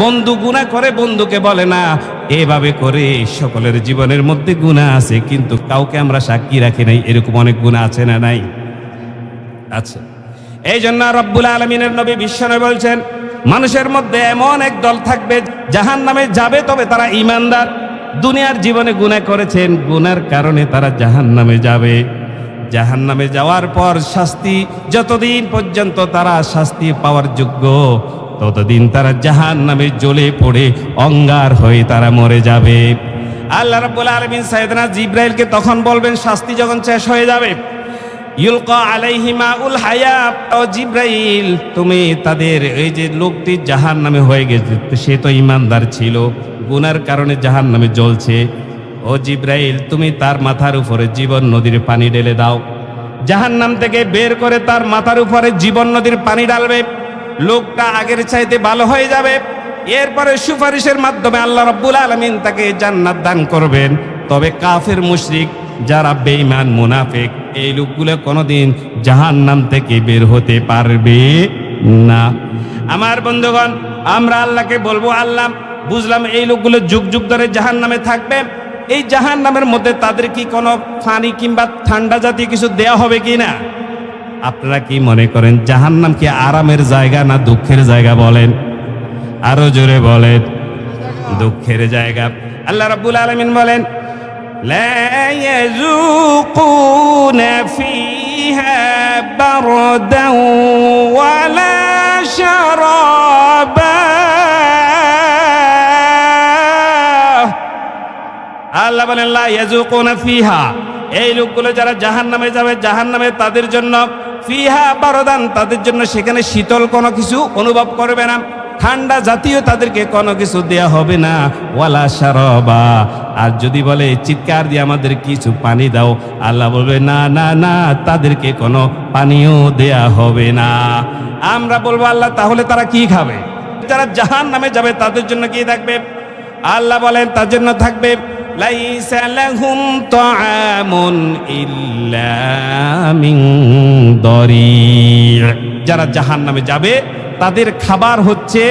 বন্ধু গুণা করে, বন্ধুকে বলে না। এভাবে করে সকলের জীবনের মধ্যে গুণা আছে, কিন্তু কাউকে আমরা সাক্ষী রাখি নাই। এরকম অনেক গুণা আছে না নাই? আছে। এই জন্য রব্বুল আলমিনের নবী বিশ্বনবী বলছেন, মানুষের মধ্যে এমন এক দল থাকবে, জাহান নামে যাবে তবে তারা ইমানদার দুনিয়ার জীবনে গুণা করেছেন গুনার কারণে তারা জাহান নামে যাবে। জাহান নামে যাওয়ার পর শাস্তি, যতদিন পর্যন্ত তারা শাস্তি পাওয়ার যোগ্য ততদিন তারা জাহান নামে জ্বলে পড়ে অঙ্গার হয়ে তারা মরে যাবে। আল্লাহ রাব্বুল আলামিন সাইয়েদনা জিব্রাইলকে তখন বলবেন, শাস্তি যখন শেষ হয়ে যাবে, ইউলকা আলাইহিমা উল হায়া, ও জিব্রাইল, তুমি তাদের এই যে লোকটি জাহান নামে হয়ে গেছে, সে তো ইমানদার ছিল, গুনার কারণে জাহান নামে জ্বলছে। ও জিব্রাইল, তুমি তার মাথার উপরে জীবন নদীর পানি ঢেলে দাও। জাহান নাম থেকে বের করে তার মাথার উপরে জীবন নদীর পানি ডালবে লোকটা আগের চাইতে ভালো হয়ে যাবে। এরপরে সুপারিশের মাধ্যমে আল্লাহ রব্বুল আলমিন তাকে জান্নাত দান করবেন। তবে কাফের মুশরিক যারা বেঈমান, মুনাফিক, এই লোকগুলো কোনোদিন জাহান নাম থেকে বের হতে পারবে না। আমার বন্ধুগণ, আমরা আল্লাহকে বলব, আল্লাহ, বুঝলাম এই লোকগুলো যুগ যুগ ধরে জাহান নামে থাকবে। এই জাহান নামের মধ্যে তাদের কি কোনো পানি কিংবা ঠান্ডা জাতীয় কিছু দেয়া হবে কি না আপনারা কি মনে করেন জাহান নাম কি আরামের জায়গা না দুঃখের জায়গা বলেন আরো জোরে বলেন দুঃখের জায়গা আল্লাহ রাব্বুল আলামিন বলেন لا يذوقون فيها بردا ولا شرابا আল্লাহ বলেন লা ইয়াজুকুনা ফিহা এই লোকগুলো যারা জাহান্নামে যাবে, জাহান্নামে তাদের জন্য, ফিহা বারদান, তাদের জন্য সেখানে শীতল কোনো কিছু অনুভব করবে না। ঠান্ডা জাতীয় তাদেরকে কোনো কিছু দেয়া হবে না। ওয়ালা সারবা আর যদি বলে, চিৎকার দিয়ে আমাদের কিছু পানি দাও। আল্লাহ বলবে, না না না, তাদেরকে কোনো পানিও দেয়া হবে না। আমরা বলব, আল্লাহ, তাহলে তারা কি খাবে? যারা জাহান নামে যাবে, তাদের জন্য কি থাকবে? আল্লাহ বলেন, তার জন্য থাকবে লাইসা লাহুম তাআমুন ইল্লা মিন দরি' যারা জাহান্নামে যাবে, তাদের খাবার হচ্ছে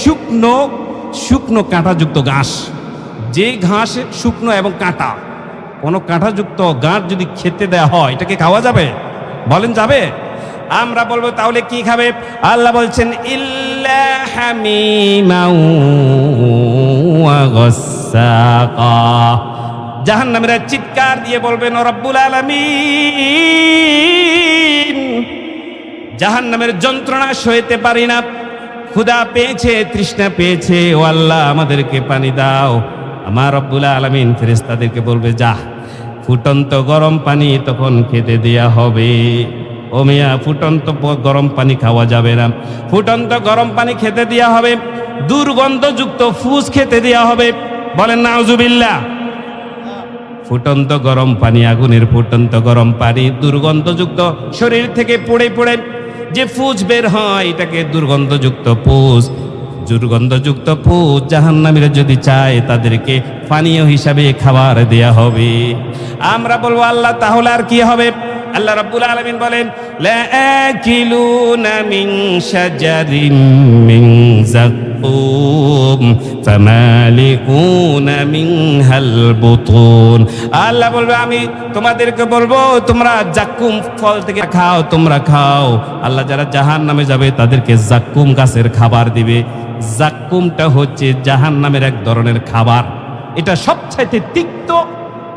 শুকনো শুকনো কাঁটাযুক্ত ঘাস। যে ঘাস শুকনো এবং কাঁটা, কোনো কাঁটাযুক্ত গাঁট যদি খেতে দেওয়া হয় এটাকে খাওয়া যাবে? বলেন, যাবে? আমরা বলব, তাহলে কি খাবে? আল্লাহ বলছেন, ইল্লা গাসসাকা জাহান্নামীরা চিৎকার দিয়ে বলবেন রব্বুল আলামিন, জাহান্নামের যন্ত্রণা সইতে পারি না। ক্ষুধা পেয়েছে, তৃষ্ণা পেয়েছে, ও আল্লাহ আমাদেরকে পানি দাও। আমার রব্বুল আলামিন ফেরেশতাদেরকে বলবে, যা, ফুটন্ত গরম পানি তখন খেতে দেয়া হবে। ও মিয়া, ফুটন্ত গরম পানি খাওয়া যাবে না। ফুটন্ত গরম পানি খেতে দেয়া হবে। দুর্গন্ধযুক্ত ফুস খেতে দেয়া হবে। বলেন না নাউজুবিল্লাহ। ফুটন্ত গরম পানি, আগুনের ফুটন্ত গরম পানি, দুর্গন্ধযুক্ত শরীর থেকে পড়ে পড়ে যে ফুজ বের হয়, এটাকে দুর্গন্ধযুক্ত ফুজ দুর্গন্ধযুক্ত পুজ জাহান্নামীরা যদি চায়, তাদেরকে পানীয় হিসাবে খাবার দেয়া হবে। আমরা বলব, আল্লাহ, তাহলে আর কি হবে? আল্লাহ রাব্বুল আলামিন বলেন লাআকিলুনা মিন শাজারিন মিন যাক্কুম ফামালিকুনা মিনহাল বুতুন আল্লাহ বলবে, আমি তোমাদেরকে বলব, তোমরা জাক্কুম ফল থেকে খাও, তোমরা খাও। আল্লাহ যারা জাহান যাবে, তাদেরকে জাক্কুম গাছের খাবার দিবে। জাক্কুমটা হচ্ছে জাহান নামের এক ধরনের খাবার। এটা সবচাইতে তিক্ত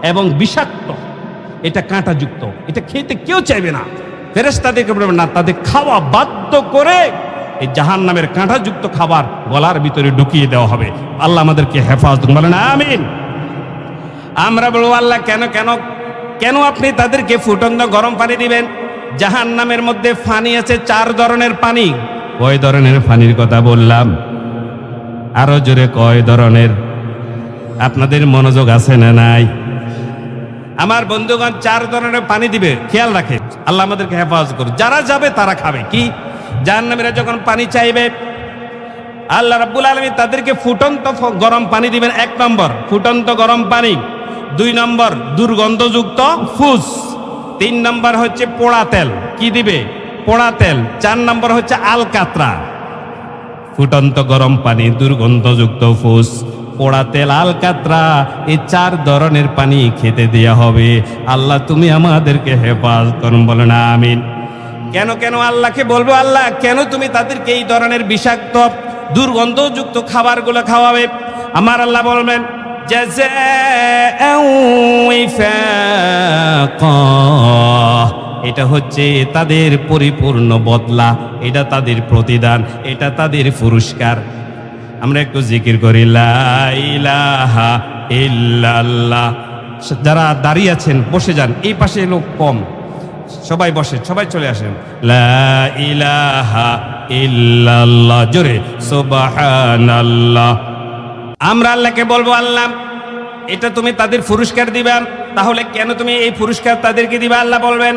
এবং বিষাক্ত। এটা কাঁটাযুক্ত। এটা খেতে কেউ চাইবে না। ফেরেশতাদেরকে বলবে, না, তাদের খাওয়া বাধ্য করে এই জাহান নামের কাঁটাযুক্ত খাবার গলার ভিতরে ঢুকিয়ে দেওয়া হবে। আল্লাহ আমাদেরকে হেফাজত বলেন, আমিন। আমরা বলব, আল্লাহ, কেন কেন কেন আপনি তাদেরকে ফুটন্ত গরম পানি দিবেন? জাহান নামের মধ্যে পানি আছে চার ধরনের পানি। কয় ধরনের পানির কথা বললাম? আরও জোরে কয় ধরনের। আপনাদের মনোযোগ আছে না নাই? আমার বন্ধুগণ চার ধরনের পানি দিবে, খেয়াল রাখে আল্লাহ আমাদেরকে হেফাজত করুন। যারা যাবে তারা খাবে, কি? জাহান্নামীরা যখন পানি চাইবে, আল্লাহ রাব্বুল আলমী তাদেরকে ফুটন্ত গরম পানি দিবেন। এক নম্বর, ফুটন্ত গরম পানি। দুই নম্বর, দুর্গন্ধযুক্ত ফুস। তিন নম্বর হচ্ছে পোড়া তেল। কি দিবে? পোড়া তেল। চার নম্বর হচ্ছে আলকাতরা। ফুটন্ত গরম পানি, দুর্গন্ধযুক্ত ফুস, পোড়া তেল, আলকাতরা, এই চার ধরনের পানি খেতে দেয়া হবে। আল্লাহ, তুমি আমাদেরকে হেফাজত করুন বলো না আমিন। কেন কেন আল্লাহকে বলব আল্লাহ? কেন তুমি তাদেরকে এই ধরনের বিষাক্ত, দুর্গন্ধযুক্ত খাবারগুলো খাওয়াবে? আমার আল্লাহ বলবেন। এটা হচ্ছে তাদের পরিপূর্ণ বদলা, এটা তাদের প্রতিদান, এটা তাদের পুরস্কার। আমরা একটু জিকির করি ইল্লাল্লাহ। যারা দাঁড়িয়ে আছেন, বসে যান, এই পাশে লোক কম। সবাই বসে সবাই চলে আসেন। ইলাহা জোরে আমরা আল্লাহকে বলব, আল্লাহ, এটা তুমি তাদের পুরস্কার দিবা, তাহলে কেন তুমি এই পুরস্কার তাদেরকে দিবা, আল্লাহ বলবেন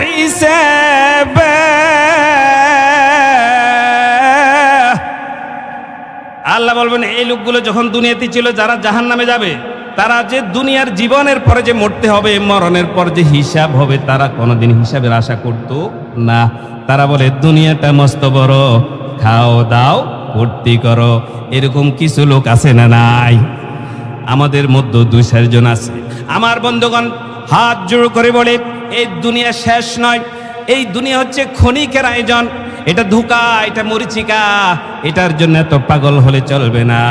হিসাবা আল্লাহ বলবেন, এই লোকগুলো যখন দুনিয়াতে ছিল, যারা জাহান নামে যাবে, তারা যে দুনিয়ার জীবনের পরে যে মরতে হবে, মরণের পর যে হিসাব হবে, তারা কোনোদিন হিসাবের আশা করত না। তারা বলে, দুনিয়াটা মস্ত বড়, খাও, দাও ভর্তি করো। এরকম কিছু লোক আছে না নাই? আমাদের মধ্যে দুই চারজন আছে। আমার বন্ধুগণ, হাত জোড় করে বলে, এই দুনিয়া শেষ নয়। এই দুনিয়া হচ্ছে ক্ষণিকের আয়োজন। এটা ধোকা, এটা মরিচিকা। এটার জন্য এত পাগল হলে চলবে না।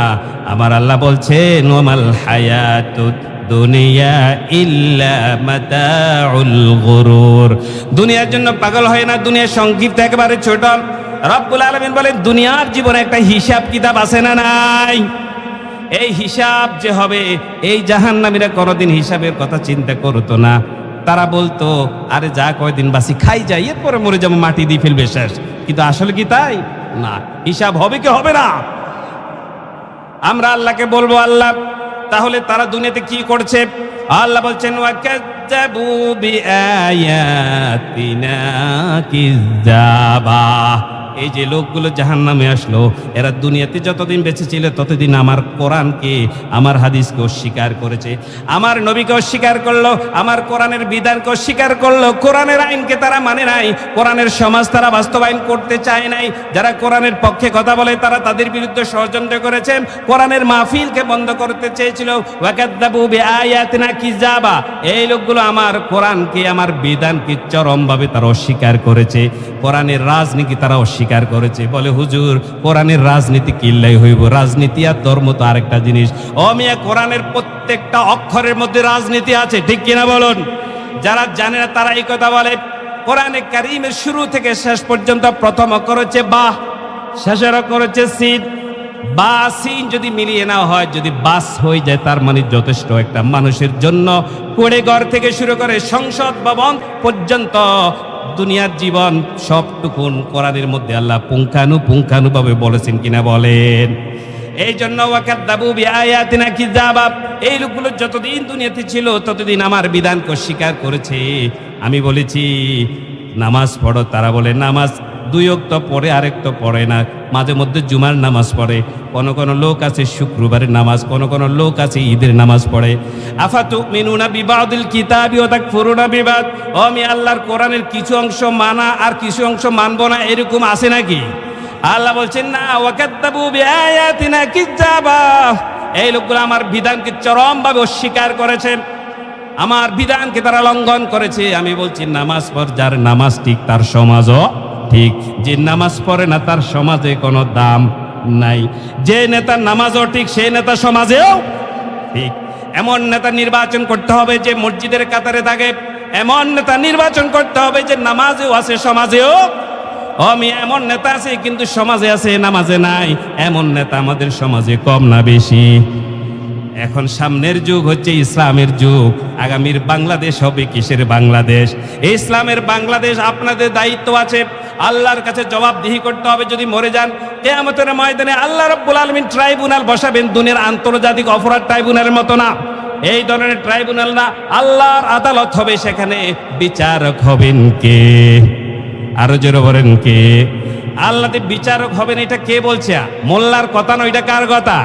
আমার আল্লাহ বলছে, নোমাল হায়াতুদ দুনিয়া ইল্লা মাতাউল দুনিয়ার জন্য পাগল হয় না দুনিয়া সংক্ষিপ্ত একেবারে ছোট। রব্বুল আলামিন বলেন, দুনিয়ার জীবনে একটা হিসাব কিতাব আছে না নাই? এই হিসাব যে হবে, এই জাহান্নামীরা কোনোদিন হিসাবের কথা চিন্তা করতো না। তারা বলতো, আরে যা কয়দিন বাসি খাই যাই, এরপরে মরে যাব, মাটি দিয়ে ফেলবে শেষ। কিন্তু আসলে কি তাই? না, হিসাব হবে কি হবে না? আমরা আল্লাহকে বলব, আল্লাহ, তাহলে তারা দুনিয়াতে কি করছে? আল্লাহ বলছেন এই যে লোকগুলো জাহান নামে আসলো, এরা দুনিয়াতে যতদিন বেঁচে ছিল ততদিন আমার কোরআনকে, আমার হাদিসকে অস্বীকার করেছে। আমার নবীকে অস্বীকার করল, আমার কোরআনের বিধানকে অস্বীকার করল, কোরআনের আইনকে তারা মানে নাই, কোরআনের সমাজ তারা বাস্তবায়ন করতে চায় নাই। যারা কোরআনের পক্ষে কথা বলে তারা তাদের বিরুদ্ধে ষড়যন্ত্র করেছেন কোরআনের মাহফিলকে বন্ধ করতে চেয়েছিল। ওয়াকাদ্দাবু বিআয়াতিনা কিযাবা এই লোকগুলো আমার কোরআনকে, আমার বিধানকে চরমভাবে তারা অস্বীকার করেছে। কোরআনের রাজনীতি তারা অস্বীকার করেছে। বলে, হুজুর, কোরআনের রাজনীতি কিল্লাই হইব? রাজনীতি আর ধর্ম তো আরেকটা জিনিস। ও মিয়া, কোরআনের প্রত্যেকটা অক্ষরের মধ্যে রাজনীতি আছে, ঠিক কিনা বলুন? যারা জানে না তারা এই কথা বলে, কোরআনে কারিমের শুরু থেকে শেষ পর্যন্ত প্রথম অক্ষর হচ্ছে বাহ, শেষের অক্ষর হচ্ছে সিদ। বা সিন যদি মিলিয়ে না হয়, যদি বাস হয়ে যায়, তার মানে যথেষ্ট একটা মানুষের জন্য। কোড়ে ঘর থেকে শুরু করে সংসদ ভবন পর্যন্ত দুনিয়ার জীবন সবটুকুন কোরআনের মধ্যে আল্লাহ পুঙ্খানু পুঙ্খানুভাবে বলেছেন কিনা বলেন। এই জন্য এই লোকগুলো যতদিন দুনিয়াতে ছিল, ততদিন আমার বিধানকে অস্বীকার করেছে। আমি বলেছি, নামাজ পড়ো, তারা বলে, নামাজ দুই অক্ত পড়ে আরেক তো পড়ে না। মাঝে মধ্যে জুমার নামাজ পড়ে। কোন কোন লোক আছে শুক্রবারের নামাজ, কোন কোন লোক আছে ঈদের নামাজ পড়ে। আফাতু মিনুনা বিবাদিল কিতাবি ও তাক ফুরুনা বিবাদ। ও আমি আল্লাহর কোরআনের কিছু অংশ মানা আর কিছু অংশ মানবো না, এরকম আছে নাকি? আল্লাহ বলছেন, না, ওয়াকাদ্দাবু বিআয়াতিনা কিযাবা এই লোকগুলো আমার বিধানকে চরমভাবে অস্বীকার করেছে। আমার বিধানকে তারা লঙ্ঘন করেছে। আমি বলছি, নামাজ পড়, যার নামাজ ঠিক তার সমাজও ঠিক যে নামাজ পড়ে না, তার সমাজে কোনো দাম নাই। যে নেতা নামাজও ঠিক, সেই নেতা সমাজেও ঠিক। এমন নেতা নির্বাচন করতে হবে যে মসজিদের কাতারে থাকে। এমন নেতা নির্বাচন করতে হবে যে নামাজেও আছে, সমাজেও। আমি এমন নেতা আছে, কিন্তু সমাজে আছে, নামাজে নাই। এমন নেতা আমাদের সমাজে কম না বেশি। এখন সামনের যুগ হচ্ছে ইসলামের যুগ। আগামীর বাংলাদেশ হবে কিসের বাংলাদেশ? ইসলামের বাংলাদেশ আপনাদের দায়িত্ব আছে। আল্লাহর কাছে জবাবদিহি করতে হবে যদি মরে যান। কেয়ামতের ময়দানে আল্লাহ রব্বুল আলমিন ট্রাইব্যুনাল বসাবেন দুনিয়ার আন্তর্জাতিক অপরাধ ট্রাইব্যুনালের মতো না। এই ধরনের ট্রাইব্যুনাল না, আল্লাহর আদালত হবে, সেখানে বিচারক হবেন কে? আরও জোরে বলেন কে? আল্লাহ বিচারক হবেন, এটা কে বলছে? মোল্লার কথা নয়, এটা কার কথা?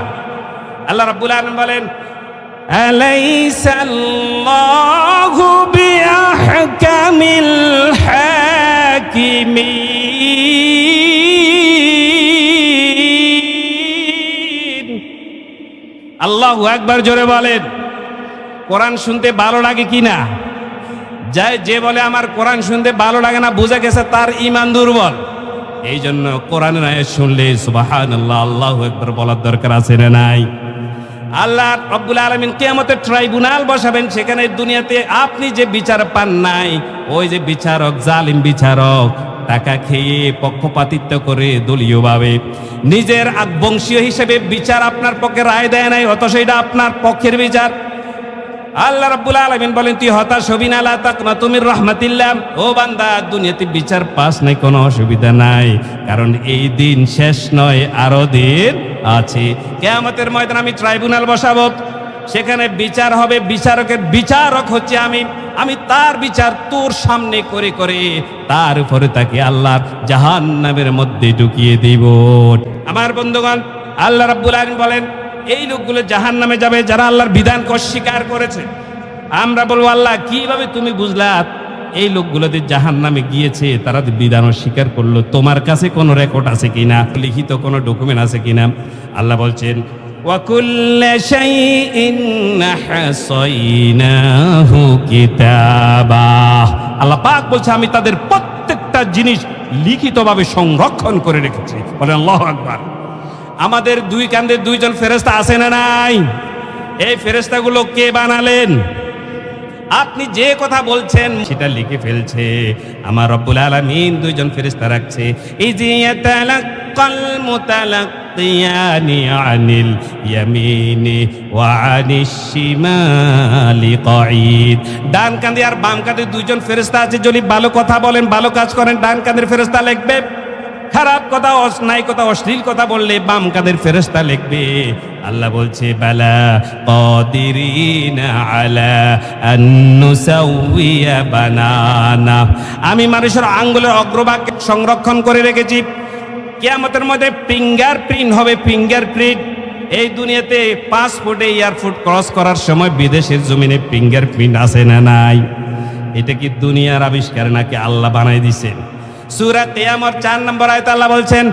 আল্লাহ রাব্বুল আলম বলেন, আলাইসাল্লাহু বিআহকামিল হ্যা হাকিমিন আল্লাহ একবার জোরে বলেন, কোরআন শুনতে ভালো লাগে কি না? যায় যে বলে আমার কোরআন শুনতে ভালো লাগে না, বোঝা গেছে তার ইমান দুর্বল। এই জন্য কোরআন শুনলে সুবাহ আল্লাহ আল্লাহ একবার বলার দরকার আছে না নাই? আল্লাহ রব্বুল আলমিন কেয়ামতের ট্রাইব্যুনাল বসাবেন, সেখানে দুনিয়াতে আপনি যে বিচার পান নাই, ওই যে বিচারক, জালিম বিচারক, টাকা খেয়ে পক্ষপাতিত্ব করে দলীয়ভাবে। নিজের আগবংশীয় হিসেবে বিচার আপনার পক্ষে রায় দেয় নাই অত সেটা আপনার পক্ষের বিচার। আল্লাহ রাব্বুল আলামিন বলেন, তুই হতাশ হবি না, লা তাকনা তুমি রহমাতিল্লাহ। ও বান্দা, দুনিয়াতে বিচার পাস নাই, কোনো অসুবিধা নাই। কারণ এই দিন শেষ নয়, আরও দিন আছে। কিয়ামতের ময়দানে আমি ট্রাইব্যুনাল বসাবো। সেখানে বিচার হবে, বিচারকের বিচারক হচ্ছে আমি। আমি তার বিচার তোর সামনে করে করে তার উপরে তাকে আল্লাহর জাহান্নামের মধ্যে ঢুকিয়ে দিব। আমার বন্ধুগণ, আল্লাহ রাব্বুল আলামিন বলেন এই লোকগুলো জাহান নামে যাবে যারা আল্লাহর বিধানকে অস্বীকার করেছে আমরা বলবো আল্লাহ কিভাবে তুমি বুঝলা এই লোকগুলোতে জাহান নামে গিয়েছে তারা তো বিধান অস্বীকার করলো তোমার কাছে কোনো রেকর্ড আছে কিনা লিখিত কোনো ডকুমেন্ট আছে কিনা আল্লাহ বলছেন وكل شيء حصيناه كتابا আল্লাহ পাক বলছে আমি তাদের প্রত্যেকটা জিনিস লিখিতভাবে সংরক্ষণ করে রেখেছি বলেন আল্লাহ আকবার আমাদের দুই কান্দে দুইজন ফেরেস্তা আছে না নাই? এই ফেরেস্তাগুলো কে বানালেন? আপনি যে কথা বলছেন, সেটা লিখে ফেলছে। আমার রব্বুল আলামিন দুইজন ফেরেশতা রাখছে। এই যে ইয়াতালাক্কাল মুতালাক্কিয়ানি আনিল ইয়ামিনি ওয়া আনিশ শিমালি কাঈদ। ডান কাঁধে আর বাম কাঁধে দুইজন ফেরেশতা আছে। যদি ভালো কথা বলেন, ভালো কাজ করেন, ডান কাঁধের ফেরেশতা লিখবে। খারাপ কথা, অন্যায় কথা, অশ্লীল কথা বললে বাম কাদের ফেরেস্তা লিখবে। আল্লাহ বলছে, বালা কদিরিনা আলা আন নুসাউইয়া বানানা। আমি মানুষের আঙ্গুলের অগ্রভাগ সংরক্ষণ করে রেখেছি। কিয়ামতের মধ্যে ফিঙ্গার প্রিন্ট হবে ফিঙ্গার প্রিন্ট এই দুনিয়াতে পাসপোর্টে, এয়ারপোর্ট ক্রস করার সময় বিদেশের জমিনে ফিঙ্গার প্রিন্ট আছে না নাই? এটা কি দুনিয়ার আবিষ্কার নাকি আল্লাহ বানাই দিছেন সূরা কিয়ামত 4 নম্বর আয়াতে আল্লাহ বলছেন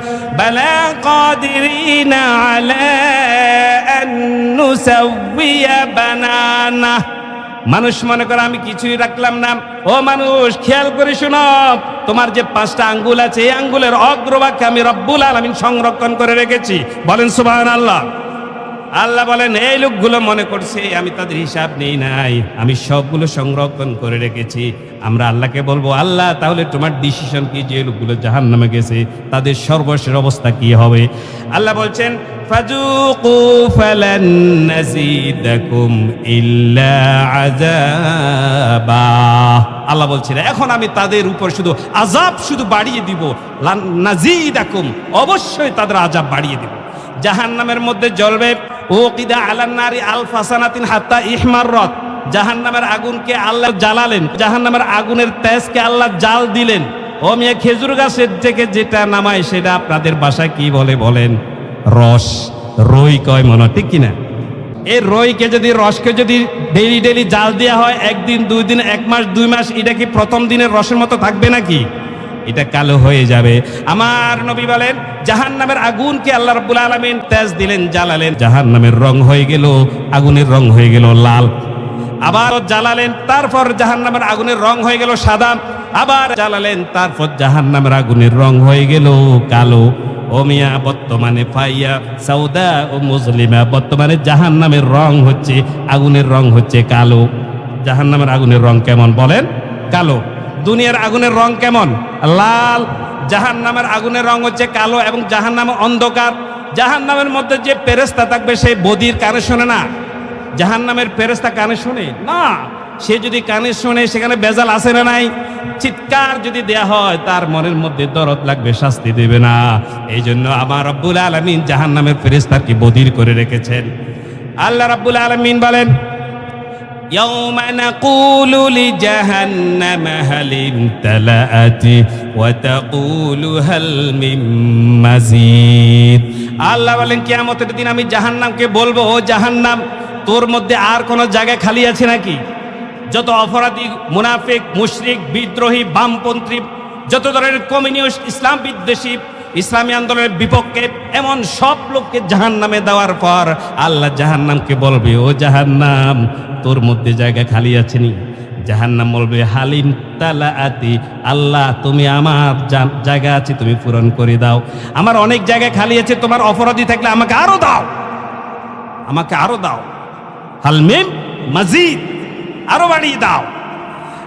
মানুষ মনে করে, আমি কিছুই রাখলাম না। ও মানুষ, খেয়াল করে শোনো, তোমার যে পাঁচটা আঙ্গুল আছে, এই আঙ্গুলের অগ্রভাগকে আমি রব্বুল আলামিন সংরক্ষণ করে রেখেছি। বলেন সুবহানাল্লাহ। আল্লাহ বলেন, এই লোকগুলো মনে করছে, আমি তাদের হিসাব নেই নাই। আমি সবগুলো সংরক্ষণ করে রেখেছি। আমরা আল্লাহকে বলব, আল্লাহ, তাহলে তোমার ডিসিশন কি যে লোকগুলো জাহান নামে গেছে? তাদের সর্বশেষ অবস্থা কি হবে? আল্লাহ বলছেন আল্লাহ বলছেন, এখন আমি তাদের উপর শুধু আজাব শুধু বাড়িয়ে দিব। নাজিদাকুম, অবশ্যই তাদের আজাব বাড়িয়ে দিব। জাহান্নামের মধ্যে জ্বলবে ও কিদা আলান্নারি আল ফাসানাতিন হাত্তা ইহমাররত। জাহান্নামের আগুনকে আল্লাহ জ্বালালেন, জাহান্নামের আগুনের তেজকে আল্লাহ জাল দিলেন। ও মিয়া খেজুর গাছের থেকে যেটা নামায় সেটা আপনাদের বাসায় কি বলে বলেন? রস। রই কয় মনে ঠিক কিনা? এই রইকে যদি, রসকে যদি ডেলি ডেলি জাল দেওয়া হয়, একদিন, দুই দিন, এক মাস, দুই মাস, এটা কি প্রথম দিনের রসের মতো থাকবে নাকি? এটা কালো হয়ে যাবে। আমার নবী বলেন জাহান নামের আগুনকে আল্লাহ রাব্বুল আলামিন তেজ দিলেন, জ্বালালেন। জাহান নামের রং হয়ে গেল, আগুনের রং হয়ে গেল লাল। আবার জ্বালালেন, তারপর জাহান নামের আগুনের রং হয়ে গেল সাদা। আবার জ্বালালেন, তারপর জাহান নামের আগুনের রং হয়ে গেল কালো। ও মিয়া, বর্তমানে ফাইয়া সৌদা ও মুসলিমা, বর্তমানে জাহান নামের রং হচ্ছে, আগুনের রং হচ্ছে কালো। জাহান নামের আগুনের রং কেমন বলেন? কালো। দুনিয়ার আগুনের রং কেমন? লাল। জাহান নামের আগুনের রং হচ্ছে কালো এবং জাহান নামে অন্ধকার। জাহান নামের মধ্যে যে পেরেস্তা থাকবে সেই বদির কানে শোনে না। জাহান নামের ফেরেস্তা কানে শোনে? না। সে যদি কানে শোনে, সেখানে বেজাল আসে না নাই? চিৎকার যদি দেয়া হয়, তার মনের মধ্যে দরদ লাগবে, শাস্তি দেবে না। এই জন্য আমার রব্বুল আলমিন জাহান নামের ফেরেস্তাকে বদির করে রেখেছেন। আল্লাহ রাব্বুল আলমিন বলেন يوم نقول لجهنم هل امتلأت وتقول هل من مزيد আল্লাহ বলেন কিয়ামতের দিন আমি জাহান্নামকে বলবো ও জাহান্নাম তোর মধ্যে আর কোনো জায়গা খালি আছে নাকি যত অপরাধী মুনাফিক মুশরিক বিদ্রোহী বামপন্থী যত ধরনের কমিউনিস্ট ইসলাম বিদ্বেষী ইসলামী আন্দোলনের বিপক্ষে এমন সব লোককে জাহান নামে দেওয়ার পর আল্লাহ জাহান নামকে বলবে, ও জাহান নাম তোর মধ্যে জায়গা খালি আছে নি? জাহান্নাম বলবে, হালিম তালা আতি আল্লাহ তুমি আমার জায়গা আছে, তুমি পূরণ করে দাও। আমার অনেক জায়গায় খালি আছে, তোমার অপরাধী থাকলে আমাকে আরও দাও। আমাকে আরও দাও। হালমিম, মজিদ, আরও বাড়িয়ে দাও।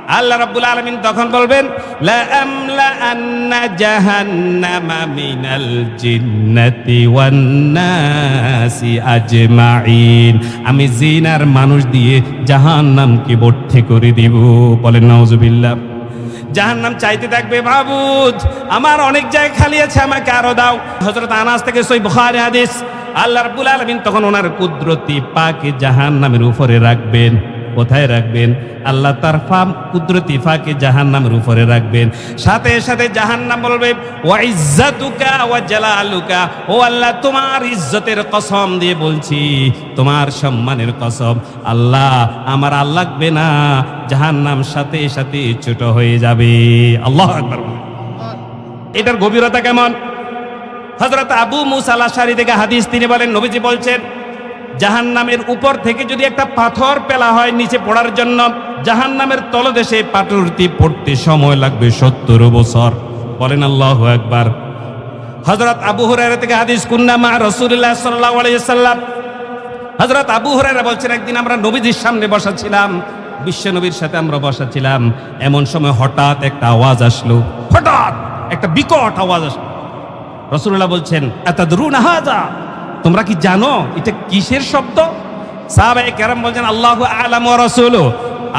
আল্লাহ রাব্বুল আলামিন তখন বলবেন, লা আমলা আন্না জাহান্নামা মিনাল জিন্নাতি ওয়ান নাসি আজমাইন আমি জিন আর মানুষ দিয়ে জাহান্নামকে ভর্তি করে দিব। বলেন, নাউজুবিল্লাহ। জাহান্নাম চাইতে থাকবে, মাবুদ, আমার অনেক জায়গা খালি আছে, আমাকে আরও দাও। হযরত আনাস থেকে সই বুখারী হাদিস। আল্লাহ রাব্বুল আলামিন তখন ওনার কুদরতি পাকে জাহান্নামের উপরে রাখবেন। কোথায় রাখবেন? আল্লাহ তার ফাম কুদরতি ফাকে জাহান্নামের উপরে রাখবেন। সাথে সাথে জাহান্নাম বলবে, ওয়া ইজ্জাতুকা ওয়া জালালুকা। ও আল্লাহ, তোমার ইজ্জতের কসম দিয়ে বলছি, তোমার সম্মানের কসম। আল্লাহ, আমার আর লাগবে না জাহান নাম সাথে সাথে ছোট হয়ে যাবে। আল্লাহ এটার গভীরতা কেমন? হজরত আবু মুসা আশারি থেকে হাদিস তিনি বলেন, নবীজি বলছেন জাহান্নামের উপর থেকে যদি একটা পাথর পেলা হয় নিচে পড়ার জন্য, জাহান্নামের তলদেশে পাথরটি পড়তে সময় লাগবে সত্তর বছর। বলেন আল্লাহ একবার হজরত আবু হুরায়রা থেকে হাদিস, কুন্না মা রসুল্লাহ সাল্লাহ হজরত আবু হুরায়রা বলছেন, একদিন আমরা নবীজির সামনে বসা ছিলাম বিশ্ব নবীর সাথে আমরা বসা ছিলাম এমন সময় হঠাৎ একটা আওয়াজ আসলো, হঠাৎ একটা বিকট আওয়াজ আসলো। রসুল্লাহ বলছেন এতদরুন হাজা তোমরা কি জানো এটা কিসের শব্দ? সাহাবাই কেরাম বলছেন, আল্লাহ আলাম রসুল।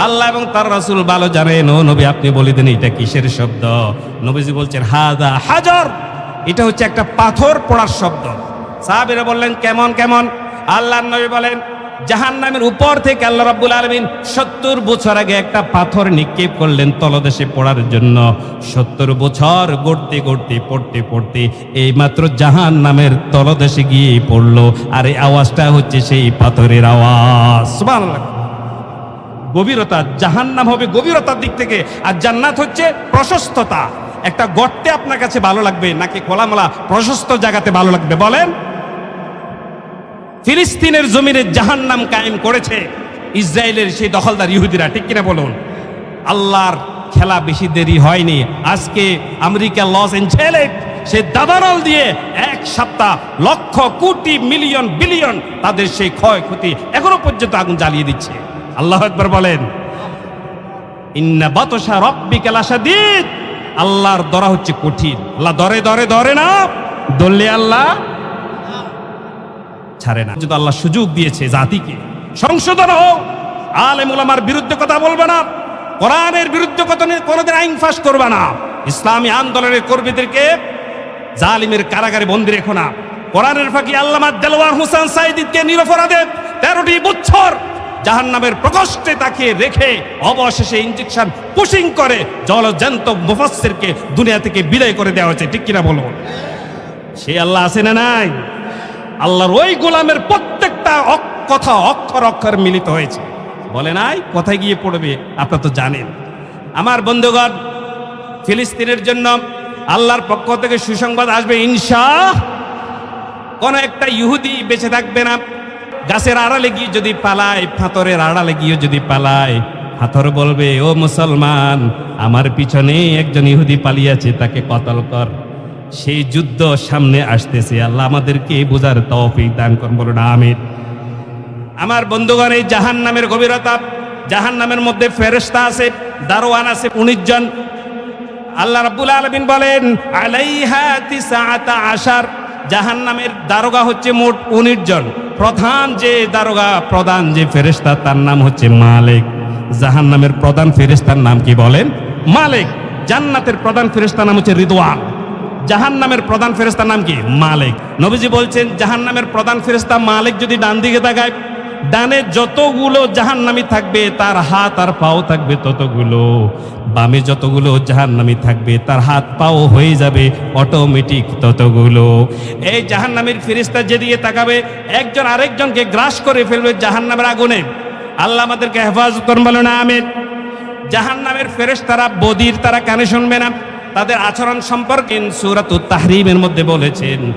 আল্লাহ এবং তার রসুল ভালো জানেন। ও নবী, আপনি বলে দেন এটা কিসের শব্দ? নবীজি বলছেন হাজা হাজার। এটা হচ্ছে একটা পাথর পড়ার শব্দ। সাহাবিরা বললেন, কেমন কেমন? আল্লাহ নবী বলেন জাহান্নামের উপর থেকে আল্লাহ রাব্বুল আলামিন সত্তর বছর আগে একটা পাথর নিক্ষেপ করলেন তলদেশে পড়ার জন্য। সত্তর বছর গড়তে গড়তে, পড়তে পড়তে এই মাত্র জাহান্নামের তলদেশে গিয়ে পড়ল। আর এই আওয়াজটা হচ্ছে সেই পাথরের আওয়াজ। গভীরতা, জাহান্নাম হবে গভীরতার দিক থেকে। আর জান্নাত হচ্ছে প্রশস্ততা। একটা গর্তে আপনার কাছে ভালো লাগবে, নাকি খোলামেলা প্রশস্ত জায়গাতে ভালো লাগবে? বলেন। ফিলিস্তিনের জমিনে জাহান্নাম কায়েম করেছে, ইসরায়েলের সেই দখলদার ইহুদিরা, ঠিক কিনা বলুন? আল্লাহর খেলা বেশি দেরি হয়নি। আজকে আমেরিকা লস এঞ্জেলেস, সে দাবানল দিয়ে এক সপ্তাহ লক্ষ কোটি মিলিয়ন বিলিয়ন তাদের সেই ক্ষয়ক্ষতি এখনও পর্যন্ত আগুন জ্বালিয়ে দিচ্ছে। আল্লাহ একবার বলেন, ইন্না বাতসা রব্বিকা লাশাদীদ। আল্লাহর দরা হচ্ছে কঠিন। আল্লাহ দরে দরে দরে না। দললে আল্লাহ ছাড়ে না। যদি আল্লাহ সুযোগ দিয়েছে জাতিকে, সংশোধন হোক, আলেম ওলামার বিরুদ্ধে কথা বলবে না, কোরআনের বিরুদ্ধে কত কোনোদিন আইন ফাঁস করবে না। ইসলামী আন্দোলনের কর্মীদেরকে জালিমের কারাগারে বন্দি রেখো না। কোরআনের ফাঁকি আল্লামা দেলোয়ার হুসান সাইদিদকে নিরপরাধে তেরোটি বছর জাহান্নামের প্রকোষ্ঠে তাকে রেখে অবশেষে ইঞ্জেকশন পুশিং করে জলজন্ত মুফাসসিরকে দুনিয়া থেকে বিদায় করে দেওয়া হয়েছে। ঠিক কিনা বলুন সে আল্লাহ আছে না নাই? আল্লাহর ওই গোলামের প্রত্যেকটা কথা অক্ষর অক্ষর মিলিত হয়েছে। বলে নাই, কোথায় গিয়ে পড়বে, আপনারা তো জানেন। আমার বন্ধুগণ, ফিলিস্তিনের জন্য আল্লাহর পক্ষ থেকে সুসংবাদ আসবে, ইনশা কোন একটা ইহুদি বেঁচে থাকবে না। গাছের আড়ালে গিয়ে যদি পালায়, ফাতরের আড়ালে গিয়ে যদি পালায়, ফাতর বলবে, ও মুসলমান, আমার পিছনে একজন ইহুদি পালিয়েছে তাকে কতল কর। সেই যুদ্ধ সামনে আসতেছে। আল্লাহ আমাদেরকে বোঝার তৌফিক দান করুন, বলুন, আমিন। আমার বন্ধুগণ, এই জাহান নামের গভীরতা জাহান নামের মধ্যে ফেরেস্তা আছে, দারোয়ান আছে, উনিশ জন। আল্লাহ রাব্বুল আলামিন বলেন তিসআতা আশার। জাহান্নামের দারোগা হচ্ছে মোট উনিশ জন। প্রধান যে দারোগা, প্রধান যে ফেরেশতা, তার নাম হচ্ছে মালিক। জাহান্নামের প্রধান ফেরেশতার নাম কি বলেন? মালিক। জান্নাতের প্রধান ফেরেশতার নাম হচ্ছে রিদওয়ান। জাহান্নামের প্রধান ফেরেশতার নাম কি? মালিক। নবীজি বলছেন, জাহান্নামের প্রধান ফেরেস্তা মালিক যদি ডান দিকে তাকায়, ডানে যতগুলো জাহান্নামি থাকবে, তার হাত আর পাও থাকবে ততগুলো। বামে যতগুলো জাহান্নামি থাকবে, তার হাত পাও হয়ে যাবে অটোমেটিক ততগুলো। এই জাহান্নামের ফেরিস্তা যেদিকে তাকাবে, একজন আরেকজনকে গ্রাস করে ফেলবে জাহান্নামের আগুনে। আল্লাহ আমাদেরকে হেফাজত করুন বলো না আমিন। জাহান নামের ফেরেশ তারা বদির, তারা কানে শুনবে না। তাদের আচরণ সম্পর্কে সুরাত তাহরিমের মধ্যে বলেছেন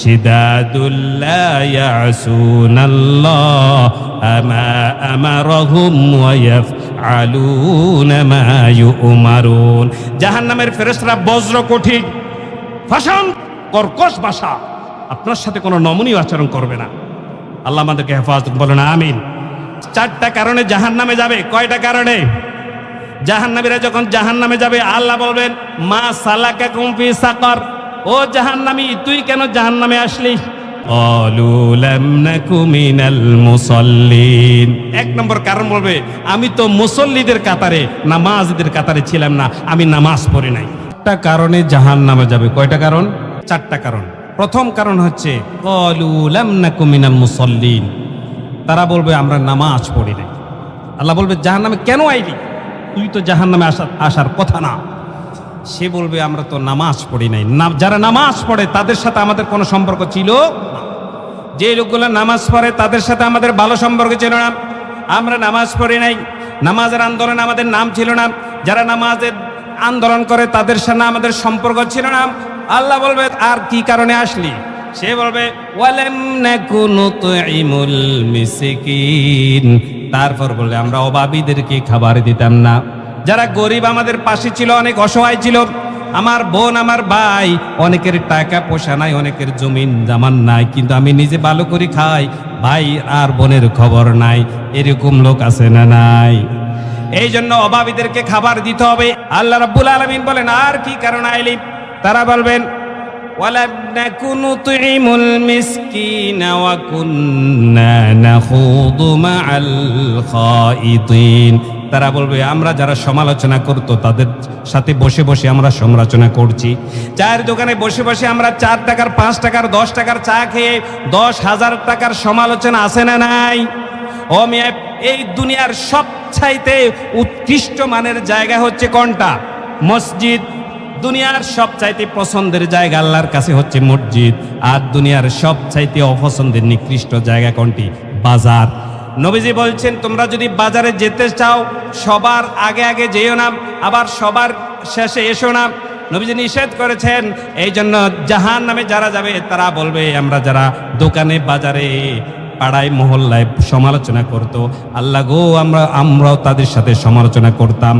শিদাদুল লা ইয়াসুনাল্লাহ আমা জাহান্নামের বজ্র কঠিন ভাষণ কর্কশ ভাষা, আপনার সাথে কোনো নমনীয় আচরণ করবে না। আল্লাহ আমাদেরকে হেফাজত বলেন, আমিন। চারটা কারণে জাহান নামে যাবে। কয়টা কারণে? জাহান্নামীরা যখন জাহান নামে যাবে আল্লাহ বলবেন মা সালাকা কুম্পি সাকর। ও জাহান্নামী তুই কেন জাহান নামে আসলি এক নম্বর কারণ বলবে আমি তো মুসল্লিদের কাতারে নামাজদের কাতারে ছিলাম না আমি নামাজ পড়ি নাই। একটা কারণে জাহান নামে যাবে। কয়টা কারণ? চারটা কারণ। প্রথম কারণ হচ্ছে অলুলাম না কুমিনাল মুসল্লিন। তারা বলবে, আমরা নামাজ পড়ি নাই। আল্লাহ বলবে জাহান নামে কেন আইলি তুই তো জাহান নামে আসার আসার কথা না। সে বলবে, আমরা তো নামাজ পড়ি নাই। যারা নামাজ পড়ে, তাদের সাথে আমাদের কোনো সম্পর্ক ছিল না। যে লোকগুলো নামাজ পড়ে, তাদের সাথে আমাদের ভালো সম্পর্ক ছিল না। আমরা নামাজ পড়ি নাই। নামাজের আন্দোলনে আমাদের নাম ছিল না। যারা নামাজের আন্দোলন করে, তাদের সাথে আমাদের সম্পর্ক ছিল না। আল্লাহ বলবে, আর কি কারণে আসলি? সে বলবে তারপর বলবে, আমরা অভাবীদেরকে খাবার দিতাম না। যারা গরিব আমাদের পাশে ছিল, অনেক অসহায় ছিল। আমার বোন, আমার ভাই, অনেকের টাকা পয়সা নাই, অনেকের জমিন জামান নাই, কিন্তু আমি নিজে ভালো করে খাই। ভাই আর বোনের খবর নাই, এরকম লোক আছে না নাই? এই জন্য অভাবীদেরকে খাবার দিতে হবে। আল্লাহ রাব্বুল আলামিন বলেন, আর কি কারণ আইলি? তারা বলবেন ولم نكن نطعم المسكين وكنا نخوض مع الخائضين তারা বলবে আমরা যারা সমালোচনা করত তাদের সাথে বসে বসে আমরা সমালোচনা করছি চায়ের দোকানে বসে বসে আমরা চার টাকার পাঁচ টাকার দশ টাকার চা খেয়ে দশ হাজার টাকার সমালোচনা আছে না নাই ও মিয়া এই দুনিয়ার সবচাইতে উৎকৃষ্ট মানের জায়গা হচ্ছে কোনটা মসজিদ দুনিয়ার সব চাইতে পছন্দের জায়গা আল্লাহর কাছে হচ্ছে মসজিদ। আর দুনিয়ার সব চাইতে অপছন্দের নিকৃষ্ট জায়গা কোনটি? বাজার। নবীজি বলছেন, তোমরা যদি বাজারে যেতে চাও, সবার আগে আগে যেও না, আবার সবার শেষে এসো না। নবীজি নিষেধ করেছেন। এই জন্য জাহান নামে যারা যাবে, তারা বলবে, আমরা যারা দোকানে, বাজারে, পাড়ায়, মহল্লায় সমালোচনা করতো, আল্লাহ গো, আমরা, আমরাও তাদের সাথে সমালোচনা করতাম।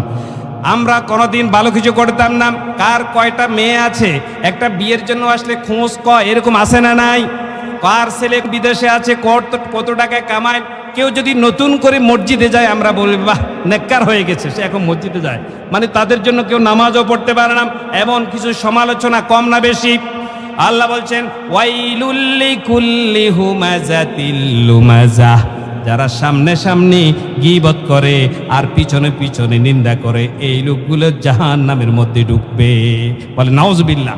আমরা কোনোদিন ভালো কিছু করতাম না। কার কয়টা মেয়ে আছে? একটা বিয়ের জন্য আসলে খোঁজ ক এরকম আসে না নাই? কার ছেলে বিদেশে আছে, কত কত টাকায় কামায়? কেউ যদি নতুন করে মসজিদে যায়, আমরা বলি বাহ, নেককার হয়ে গেছে, সে এখন মসজিদে যায়। মানে তাদের জন্য কেউ নামাজও পড়তে পারে না, এমন কিছু সমালোচনা কম না বেশি। আল্লাহ বলছেন ওয়াইলুল্লি কুল্লি হুমাজাতিল লুমাজাহ যারা সামনে সামনে গিবত করে আর পিছনে পিছনে নিন্দা করে, এই লোকগুলো জাহান নামের মধ্যে ঢুকবে। বলে নওয়াজবিল্লাহ